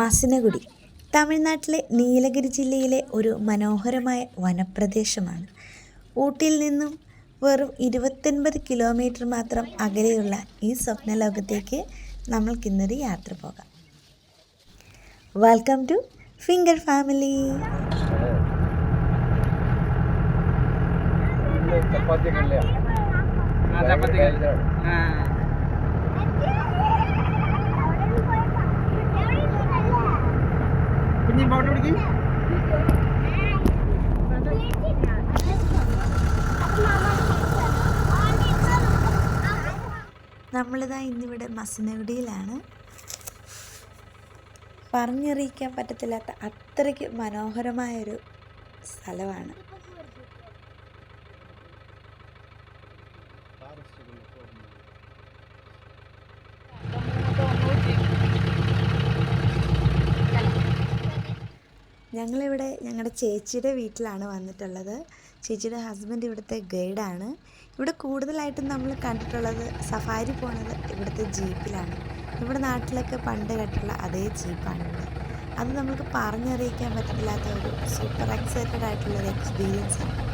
മസിനഗുഡി തമിഴ്നാട്ടിലെ നീലഗിരി ജില്ലയിലെ ഒരു മനോഹരമായ വനപ്രദേശമാണ്. ഊട്ടിയിൽ നിന്നും വെറും ഇരുപത്തൊൻപത് കിലോമീറ്റർ മാത്രം അകലെയുള്ള ഈ സ്വപ്നലോകത്തേക്ക് നമ്മൾക്കിന്നൊരു യാത്ര പോകാം. വെൽക്കം ടു ഫിംഗർ ഫാമിലി ചപ്പാത്തി ഇല്ലേ ആ ചപ്പാത്തി കുഞ്ഞി ഫോട്ടോ പിടിക്കും നമ്മളിതാ ഇന്നിവിടെ മസനഗുഡിയിലാണ്. പറഞ്ഞറിയിക്കാൻ പറ്റത്തില്ലാത്ത അത്രയ്ക്ക് മനോഹരമായൊരു സ്ഥലമാണ്. ഞങ്ങളിവിടെ ഞങ്ങളുടെ ചേച്ചിയുടെ വീട്ടിലാണ് വന്നിട്ടുള്ളത്. ചേച്ചിയുടെ ഹസ്ബൻഡ് ഇവിടുത്തെ ഗൈഡാണ് ഇവിടെ കൂടുതലായിട്ടും നമ്മൾ കണ്ടിട്ടുള്ളത് സഫാരി പോണത് ഇവിടുത്തെ ജീപ്പിലാണ് ഇവിടെ നാട്ടിലൊക്കെ പണ്ട് കേട്ടുള്ള അതേ ജീപ്പാണ് അത് നമുക്ക് പറഞ്ഞറിയിക്കാൻ പറ്റത്തില്ലാത്ത ഒരു സൂപ്പർ എക്സൈറ്റഡ് ആയിട്ടുള്ള എക്സ്പീരിയൻസ് ആണ്.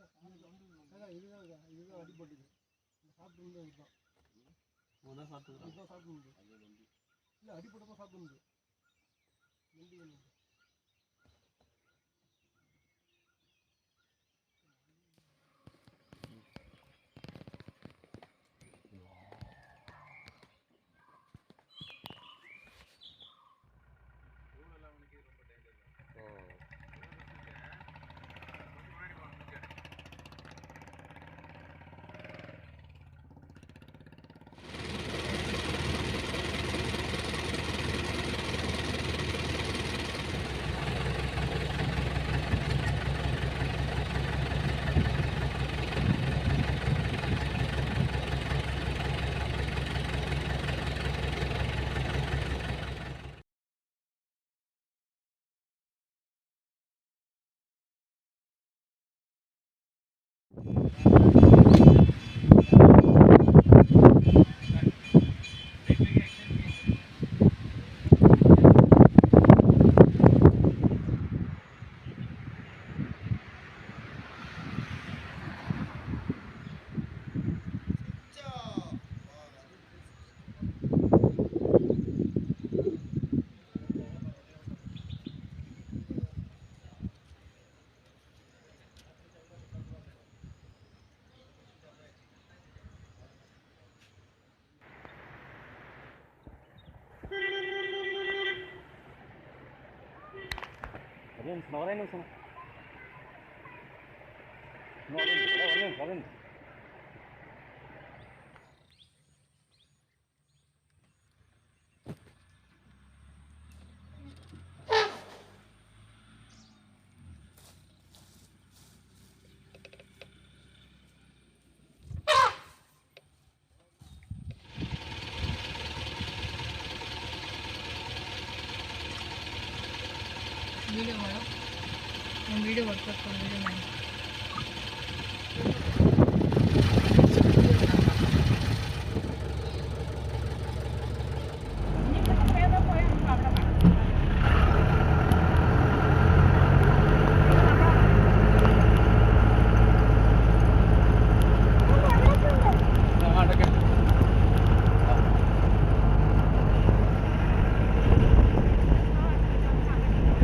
இதுதான் இதுதான் அடிபட்டுது சாப்பிட்டு இருந்தது இதுதான். சாப்பிட்டு இதுதான் சாப்பிட்டு இல்லை அடிபட்டதான் சாப்பிட்டு நன்றி நன்றி Yeah. No, ahora no. No. Video కొట్టుకొస్తాను video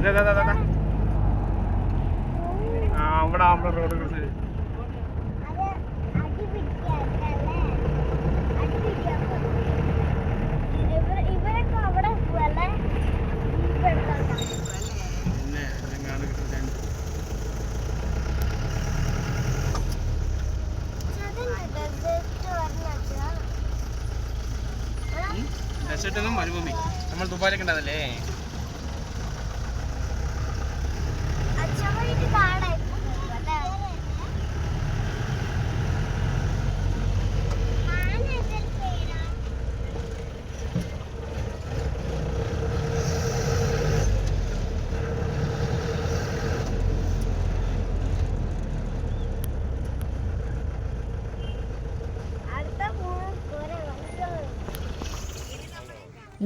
da da da da ഇതാ ആ അവിടെ അവിടെ റോഡ് ക്രോസ് ചെയ്ത് ഇവരൊക്കെ അവിടെ പോവല്ലേ പിന്നെ എങ്ങാണ്ട് കിട്ടും ഡെസേർട്ട് മരുഭൂമി. നമ്മൾ ദുബായിലൊക്കെ ഉണ്ടാവില്ലേ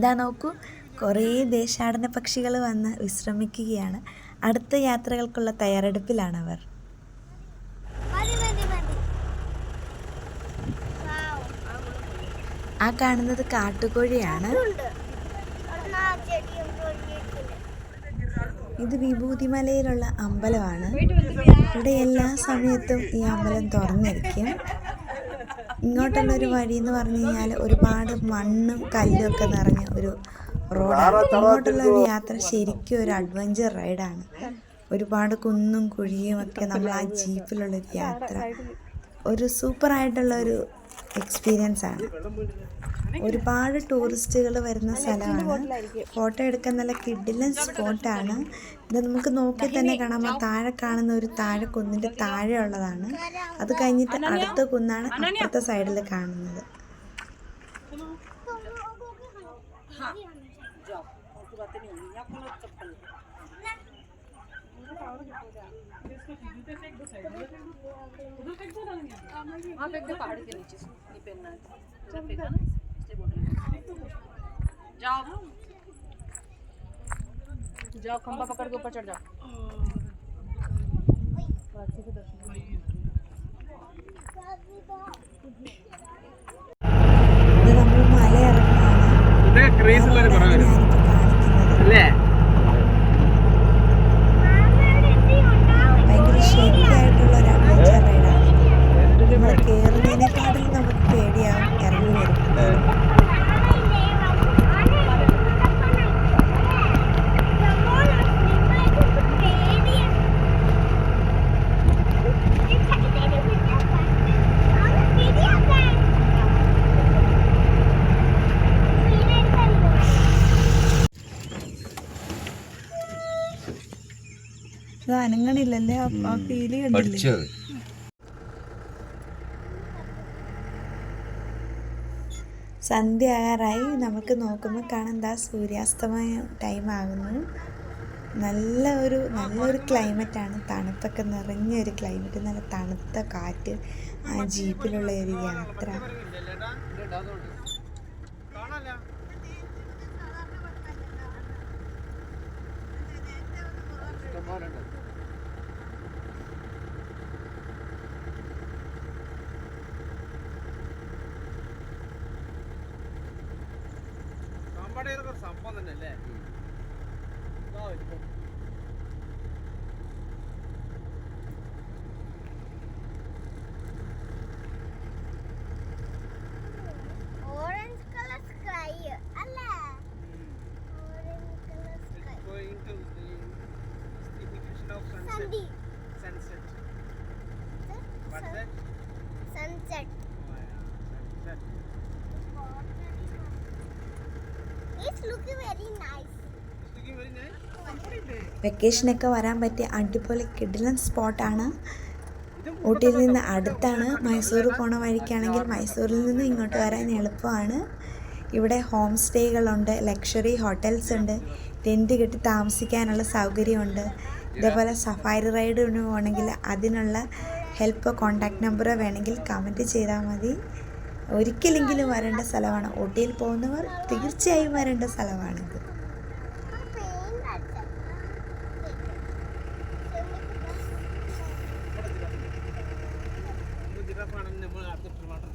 ഇതാ നോക്കൂ കുറേ ദേശാടന പക്ഷികൾ വന്ന് വിശ്രമിക്കുകയാണ്. അടുത്ത യാത്രകൾക്കുള്ള തയ്യാറെടുപ്പിലാണ് വാവ്. ആ കാണുന്നത് കാട്ടുകോഴിയാണ്. ഇത് വിഭൂതിമലയിലുള്ള അമ്പലമാണ്. ഇവിടെ എല്ലാ സമയത്തും ഈ അമ്പലം തുറന്നിരിക്കും. ഇങ്ങോട്ടുള്ള ഒരു വഴി എന്ന് പറഞ്ഞു കഴിഞ്ഞാൽ ഒരുപാട് മണ്ണും കല്ലും ഒക്കെ നിറഞ്ഞ ഒരു റോഡാണ്. ഇങ്ങോട്ടുള്ള ഒരു യാത്ര ശരിക്കും ഒരു അഡ്വഞ്ചർ റൈഡാണ്. ഒരുപാട് കുന്നും കുഴിയും ഒക്കെ നമ്മൾ ആ ജീപ്പിലുള്ളൊരു യാത്ര. ഒരു സൂപ്പറായിട്ടുള്ള ഒരു എക്സ്പീരിയൻസ് ആണ് ഒരുപാട് ടൂറിസ്റ്റുകൾ വരുന്ന സ്ഥലമാണ് ഫോട്ടോ എടുക്കാൻ നല്ല കിഡിലൻ സ്പോട്ടാണ് ഇത് നമുക്ക് നോക്കി തന്നെ കാണാം ആ താഴെ കാണുന്ന ഒരു താഴെ കുന്നിൻ്റെ താഴെ ഉള്ളതാണ് അത് കഴിഞ്ഞിട്ട് അടുത്ത കുന്നാണ് അപ്പുറത്തെ സൈഡിൽ കാണുന്നത് हाँ फेंक दे पहाड़ के नीचे से नहीं पहनना है जाओ। जाओ खंबा पकड़ के ऊपर चढ़ जाओ। अच्छे से ഇത് അനങ്ങണില്ലല്ലേ ആ ഫീൽ കണ്ടില്ലേ പഠിച്ചത്. സന്ധ്യ ആകാറായി നമുക്ക് നോക്കുമ്പോൾ കാണാൻ എന്താ സൂര്യാസ്തമയം ടൈം ആകുന്നു. നല്ല ഒരു നല്ലൊരു ക്ലൈമറ്റാണ് തണുപ്പൊക്കെ നിറഞ്ഞ ഒരു ക്ലൈമറ്റ് നല്ല തണുത്ത കാറ്റ് ആ ജീപ്പിലുള്ള ഒരു യാത്ര. സാമ്പാടേതൊക്കെ ഒരു സംഭവം തന്നെ അല്ലേ. ഓറഞ്ച് കളർ സ്കൈ അല്ലേ. Orange colour sky It's going വെക്കേഷനൊക്കെ വരാൻ പറ്റിയ അടിപൊളി കിഡിലൻ സ്പോട്ടാണ്. ഊട്ടിയിൽ നിന്ന് അടുത്താണ് മൈസൂർ പോണ വഴിക്കാണെങ്കിൽ മൈസൂരിൽ നിന്ന് ഇങ്ങോട്ട് വരാൻ എളുപ്പമാണ്. ഇവിടെ ഹോം സ്റ്റേകളുണ്ട് ലക്ഷറി ഹോട്ടൽസ് ഉണ്ട് ടെന്റ് കെട്ടി താമസിക്കാനുള്ള സൗകര്യമുണ്ട്. ഇതേപോലെ സഫാരി റൈഡിന് പോകണമെങ്കിൽ അതിനുള്ള ഹെൽപ്പ് കോണ്ടാക്ട് നമ്പർ വേണമെങ്കിൽ കമന്റ് ചെയ്താൽ മതി. ഒരിക്കലെങ്കിലും വരേണ്ട സ്ഥലമാണ്. ഊട്ടിയിൽ പോകുന്നവർ തീർച്ചയായും വരേണ്ട സ്ഥലമാണിത്. നമ്മൾ അടുത്ത ട്രിവാൻഡ്രം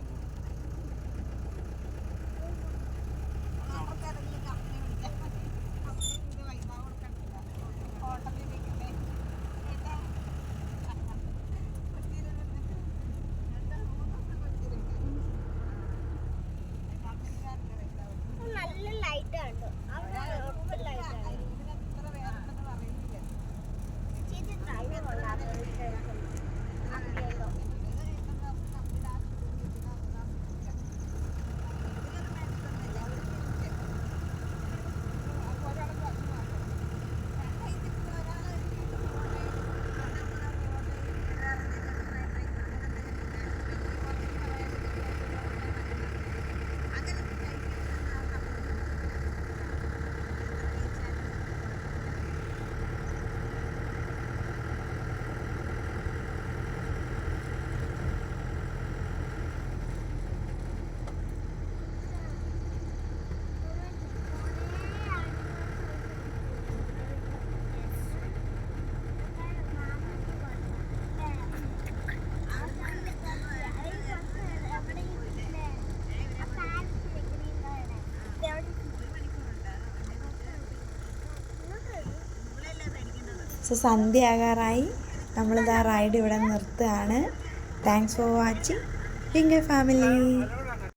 സോ സന്ധ്യ ആകാറായി നമ്മളിതാ റൈഡ് ഇവിടെ നിർത്തുകയാണ്. Thanks for watching finger family